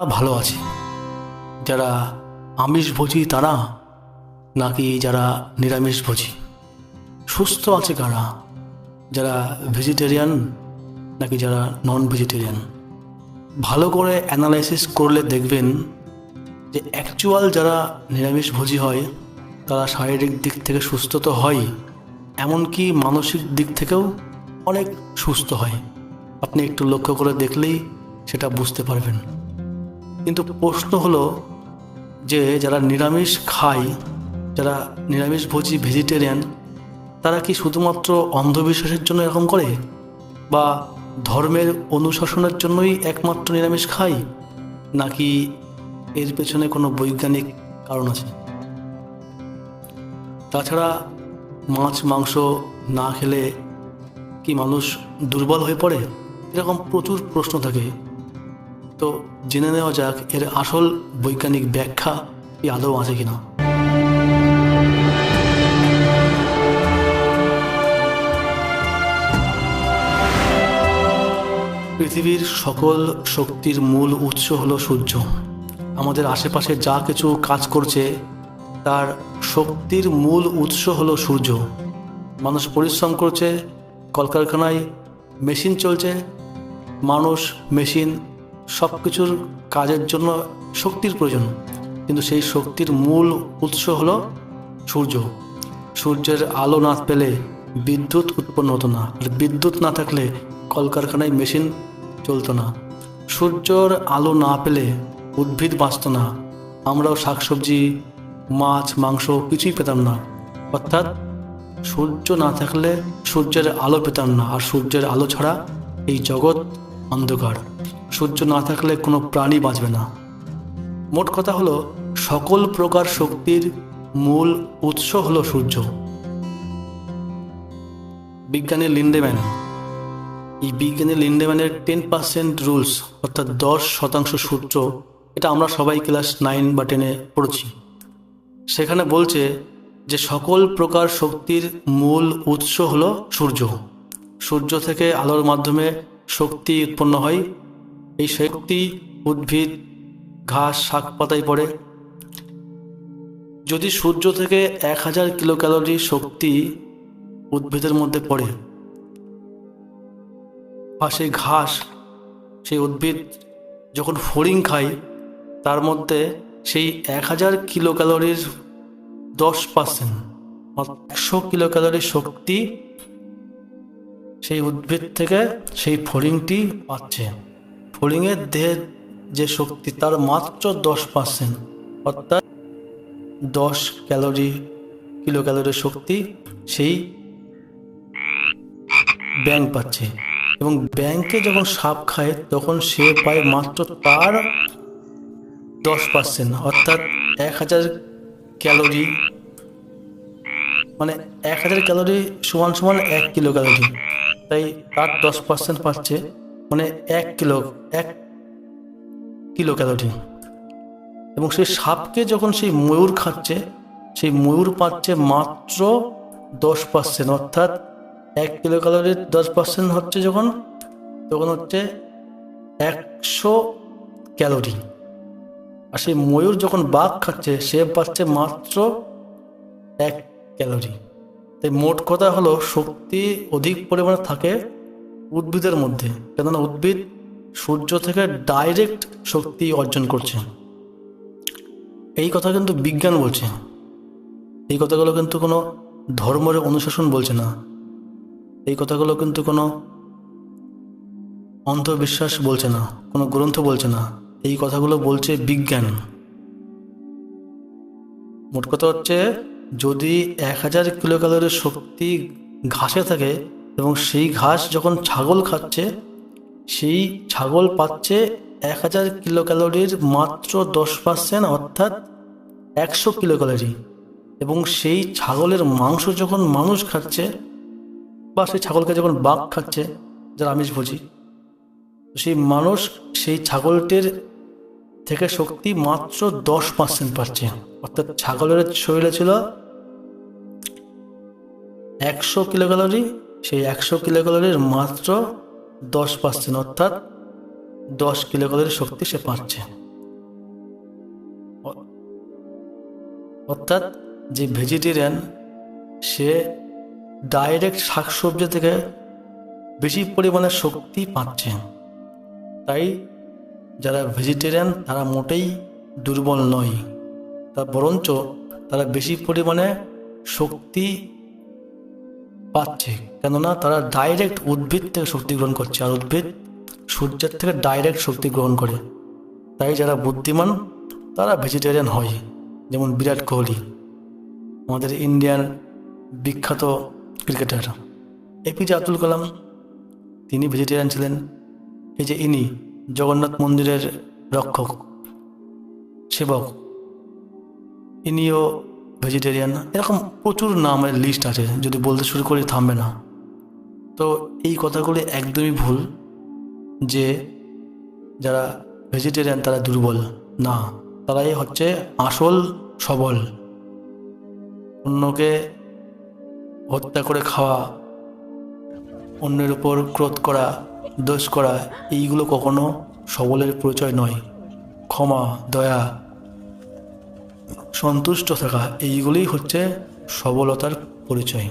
ভালো আছে। যারা আমিষভোজী তারা নাকি যারা নিরামিষভোজী সুস্থ আছে কারা? যারা ভেজিটেরিয়ান নাকি যারা নন ভেজিটেরিয়ান ভালো করে অ্যানালাইসিস করলে দেখবেন যে অ্যাকচুয়াল যারা নিরামিষভোজী হয়, তারা শারীরিক দিক থেকে সুস্থ তো হয়, এমনকি মানসিক দিক থেকেও অনেক সুস্থ হয়। আপনি একটু লক্ষ্য করে দেখলেই সেটা বুঝতে পারবেন। কিন্তু প্রশ্ন হলো যে যারা নিরামিষ খায়, যারা নিরামিষভোজী ভেজিটেরিয়ান তারা কি শুধুমাত্র অন্ধবিশ্বাসের জন্য এরকম করে? বা ধর্মের অনুশাসনের জন্যই একমাত্র নিরামিষ খায়? নাকি এর পেছনে কোনো বৈজ্ঞানিক কারণ আছে? তাছাড়া মাছ, মাংস না খেলে কি মানুষ দুর্বল হয়ে পড়ে? এরকম প্রচুর প্রশ্ন থাকে। তো জেনে নেওয়া যাক এর আসল বৈজ্ঞানিক ব্যাখ্যা কি আদৌ আছে কিনা। পৃথিবীর সকল শক্তির মূল উৎস হলো সূর্য। আমাদের আশেপাশে যা কিছু কাজ করছে, তার শক্তির মূল উৎস হলো সূর্য। মানুষ পরিশ্রম করছে, কলকারখানায় মেশিন চলছে, মানুষ মেশিন সব কিছুর কাজের জন্য শক্তির প্রয়োজন। কিন্তু সেই শক্তির মূল উৎস হল সূর্য। সূর্যের আলো না পেলে বিদ্যুৎ উৎপন্ন হতো না। বিদ্যুৎ না থাকলে কলকারখানায় মেশিন চলতো না। সূর্যর আলো না পেলে উদ্ভিদ বাঁচত না। আমরাও শাকসবজি, মাছ, মাংস কিছুই পেতাম না। অর্থাৎ সূর্য না থাকলে সূর্যের আলো পেতাম না। আর সূর্যের আলো ছাড়া এই জগৎ অন্ধকার। সূর্য না থাকলে কোনো প্রাণী বাঁচবে না। মোট কথা হলো, সকল প্রকার শক্তির মূল উৎস হলো সূর্য। বিজ্ঞানী লিন্ডেম্যান। এই বিজ্ঞানী লিন্ডেম্যানের টেন পার্সেন্ট রুলস, অর্থাৎ দশ শতাংশ সূত্র এটা আমরা সবাই ক্লাস নাইন বা টেনে পড়েছি। সেখানে বলছে যে সকল প্রকার শক্তির মূল উৎস হলো সূর্য। সূর্য থেকে আলোর মাধ্যমে শক্তি উৎপন্ন হয় এই শক্তি, উদ্ভিদ, ঘাস, শাক পাতায় পড়ে। যদি সূর্য থেকে এক হাজার কিলো ক্যালোরি শক্তি উদ্ভিদের মধ্যে পড়ে আর সেই ঘাস, সেই উদ্ভিদ যখন ফড়িং খায়, তার মধ্যে সেই এক হাজার কিলো ক্যালোরির দশ পার্সেন্ট একশো কিলো ক্যালোরির শক্তি সেই উদ্ভিদ থেকে সেই ফড়িংটি পাচ্ছে। ফড়িংয়ের দেহের যে শক্তি, তার মাত্র দশ পার্সেন্ট অর্থাৎ দশ ক্যালোরি কিলো ক্যালোরির শক্তি সেই ব্যাং পাচ্ছে। এবং ব্যাংকে যখন সাপ খায়, তখন সে পায় মাত্র তার দশ পার্সেন্ট অর্থাৎ এক হাজার ক্যালোরি মানে এক হাজার ক্যালোরি সমান সমান এক কিলো ক্যালোরি তাই তার দশ পার্সেন্ট পাচ্ছে। মানে এক কিলো এক কিলো ক্যালোরি। এবং সেই সাপকে যখন সেই ময়ূর খাচ্ছে সেই ময়ূর পাচ্ছে মাত্র দশ পার্সেন্ট অর্থাৎ এক কিলো ক্যালোরির দশ পার্সেন্ট হচ্ছে যখন, তখন হচ্ছে একশো ক্যালোরি। আর সেই ময়ূর যখন বাঘ খাচ্ছে, সে পাচ্ছে মাত্র এক ক্যালোরি। তাই মোট কথা হলো, শক্তি অধিক পরিমাণে থাকে উদ্ভিদের মধ্যে, কেননা উদ্ভিদ সূর্য থেকে ডাইরেক্ট শক্তি অর্জন করছে। এই কথা কিন্তু বিজ্ঞান বলছে। এই কথাগুলো কিন্তু কোনো ধর্মের অনুশাসন বলছে না। এই কথাগুলো কিন্তু কোনো অন্ধবিশ্বাস বলছে না, কোনো গ্রন্থ বলছে না। এই কথাগুলো বলছে বিজ্ঞান। মোট কথা হচ্ছে, যদি এক হাজার কিলো ক্যালোরির শক্তি ঘাসে থাকে এবং সেই ঘাস যখন ছাগল খাচ্ছে, সেই ছাগল পাচ্ছে এক হাজার কিলো ক্যালোরির মাত্র দশ পার্সেন্ট, অর্থাৎ একশো কিলো ক্যালোরি এবং সেই ছাগলের মাংস যখন মানুষ খাচ্ছে, বা সেই ছাগলকে যখন বাঘ খাচ্ছে, যারা আমিষ আমিষভোজী সেই মানুষ সেই ছাগলটির থেকে শক্তি মাত্র দশ পার্সেন্ট পাচ্ছে। অর্থাৎ ছাগলের শরীরে ছিল একশো কিলো ক্যালোরি সেই একশো কিলো ক্যালোরির মাত্র দশ পার্সেন্ট, অর্থাৎ দশ কিলো ক্যালোরি শক্তি সে পাচ্ছে। অর্থাৎ যে ভেজিটেরিয়ান, সে ডাইরেক্ট শাকসবজি থেকে বেশি পরিমাণে শক্তি পাচ্ছে। তাই যারা ভেজিটেরিয়ান, তারা মোটেই দুর্বল নয়। তা বরঞ্চ তারা বেশি পরিমাণে শক্তি পাচ্ছে। কেননা তারা ডাইরেক্ট উদ্ভিদ থেকে শক্তি গ্রহণ করছে আর উদ্ভিদ সূর্যের থেকে ডাইরেক্ট শক্তি গ্রহণ করে। তাই যারা বুদ্ধিমান, তারা ভেজিটেরিয়ান হয়। যেমন বিরাট কোহলি, আমাদের ইন্ডিয়ান বিখ্যাত ক্রিকেটার এপিজে আব্দুল কালাম তিনি ভেজিটেরিয়ান ছিলেন। এই যে ইনি জগন্নাথ মন্দিরের রক্ষক, সেবক। ইনিও ভেজিটেরিয়ান না, এরকম প্রচুর নামের লিস্ট আছে, যদি বলতে শুরু করি থামবে না। তো এই কথাগুলি একদমই ভুল, যে যারা ভেজিটেরিয়ান তারা দুর্বল। না, তারাই হচ্ছে আসল সবল। অন্যকে হত্যা করে খাওয়া, অন্যের উপর ক্রোধ করা, দোষ করা, এইগুলো কখনো সবলের পরিচয় নয়। ক্ষমা, দয়া সন্তুষ্ট থাকা এইগুলি হচ্ছে সবলতার পরিচয়।